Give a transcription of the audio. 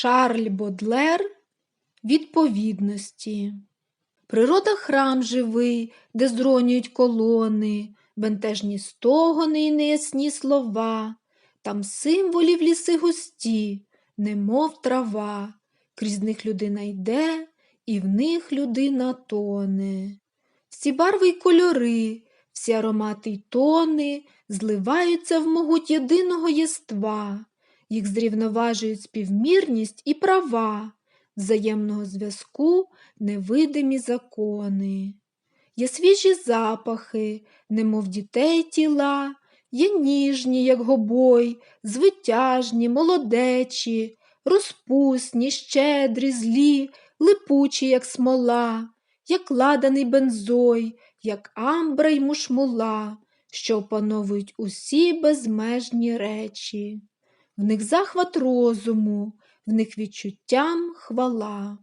Шарль Бодлер Відповідності. Природа храм живий, де зронюють колони, бентежні стогони й неясні слова, там символів ліси густі, немов трава, крізь них людина йде, і в них людина тоне. Всі барви й кольори, всі аромати й тони зливаються в могуть єдиного єства, їх зрівноважують співмірність і права, взаємного зв'язку невидимі закони. Є свіжі запахи, немов дітей тіла, є ніжні, як гобой, звитяжні, молодечі, розпусні, щедрі, злі, липучі, як смола, як ладаний бензой, як амбра й мушмула, що опановують усі безмежні речі. В них захват розуму, в них відчуттям хвала.